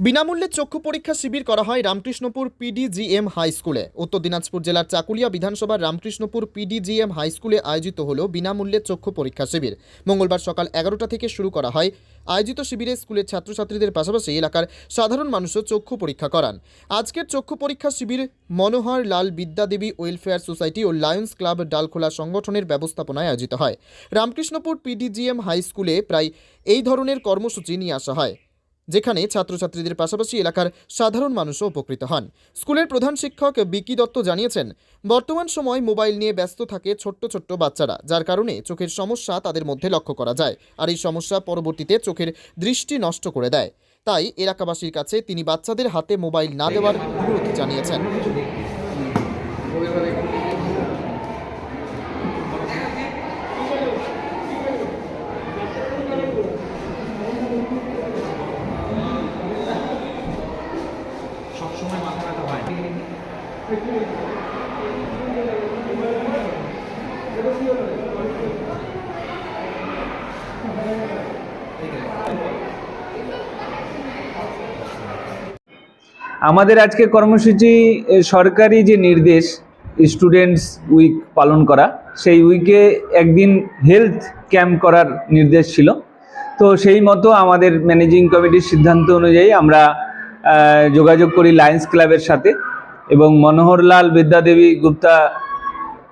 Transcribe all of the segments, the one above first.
বিনামূল্যে চক্ষু পরীক্ষা শিবির করা হয় রামকৃষ্ণপুর পিডিজিএম হাই স্কুলে। উত্তর দিনাজপুর জেলার চাকুলিয়া বিধানসভার রামকৃষ্ণপুর পিডিজিএম হাই স্কুলে আয়োজিত হল বিনামূল্যে চক্ষু পরীক্ষা শিবির। মঙ্গলবার সকাল এগারোটা থেকে শুরু করা হয়। আয়োজিত শিবিরে স্কুলের ছাত্রছাত্রীদের পাশাপাশি এলাকার সাধারণ মানুষও চক্ষু পরীক্ষা করান। আজকের চক্ষু পরীক্ষা শিবির মনোহর লাল বিদ্যাদেবী ওয়েলফেয়ার সোসাইটি ও লায়ন্স ক্লাব ডালখোলা সংগঠনের ব্যবস্থাপনায় আয়োজিত হয়। রামকৃষ্ণপুর পিডিজিএম হাই স্কুলে প্রায় এই ধরনের কর্মসূচি নিয়ে আসা হয়। যেখানে ছাত্রছাত্রীদের পাশাপাশি এলাকার সাধারণ মানুষও উপকৃত হন। স্কুলের প্রধান শিক্ষক বিকি দত্ত জানিয়েছেন, বর্তমান সময় মোবাইল নিয়ে ব্যস্ত থাকে ছোট্ট ছোট্ট বাচ্চারা, যার কারণে চোখের সমস্যা তাদের মধ্যে লক্ষ্য করা যায় আর এই সমস্যা পরবর্তীতে চোখের দৃষ্টি নষ্ট করে দেয়। তাই এলাকাবাসীর কাছে তিনি বাচ্চাদের হাতে মোবাইল না দেওয়ার অনুরোধ জানিয়েছেন। আমাদের আজকে কর্মসূচি সরকারি যে নির্দেশ স্টুডেন্টস উইক পালন করা, সেই উইকে একদিন হেলথ ক্যাম্প করার নির্দেশ ছিল। তো সেই মতো আমাদের ম্যানেজিং কমিটির সিদ্ধান্ত অনুযায়ী আমরা যোগাযোগ করি লায়ন্স ক্লাবের সাথে। এবং মনোহরলাল বিদ্যাদেবী গুপ্তা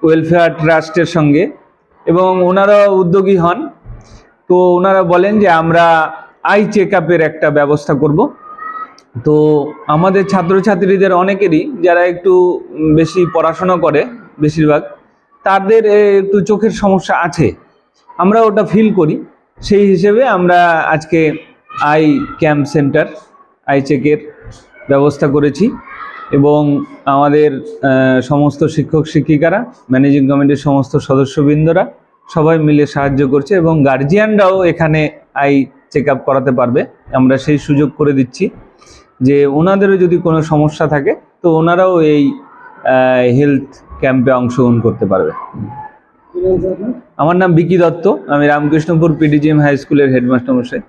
ওয়েলফেয়ার ট্রাস্টের সঙ্গে এবং ওনারাও উদ্যোগী হন। তো ওনারা বলেন যে, আমরা আই চেক একটা ব্যবস্থা করব। তো আমাদের ছাত্রছাত্রীদের অনেকেরই, যারা একটু বেশি পড়াশোনা করে বেশিরভাগ, তাদের একটু চোখের সমস্যা আছে। আমরা ওটা ফিল করি। সেই হিসেবে আমরা আজকে আই ক্যাম্প সেন্টার আই চেকের ব্যবস্থা করেছি। এবং আমাদের সমস্ত শিক্ষক শিক্ষিকারা ম্যানেজিং কমিটির সমস্ত সদস্যবৃন্দরা সবাই মিলে সাহায্য করছে এবং গার্জিয়ানরাও এখানে আই চেক আপ করাতে পারবে। আমরা সেই সুযোগ করে দিচ্ছি যে ওনাদেরও যদি কোনো সমস্যা থাকে তো ওনারাও এই হেলথ ক্যাম্পে অংশগ্রহণ করতে পারবে। আমার নাম বিকি দত্ত আমি রামকৃষ্ণপুর পিডিজিএম হাই স্কুলের হেডমাস্টার মশাই।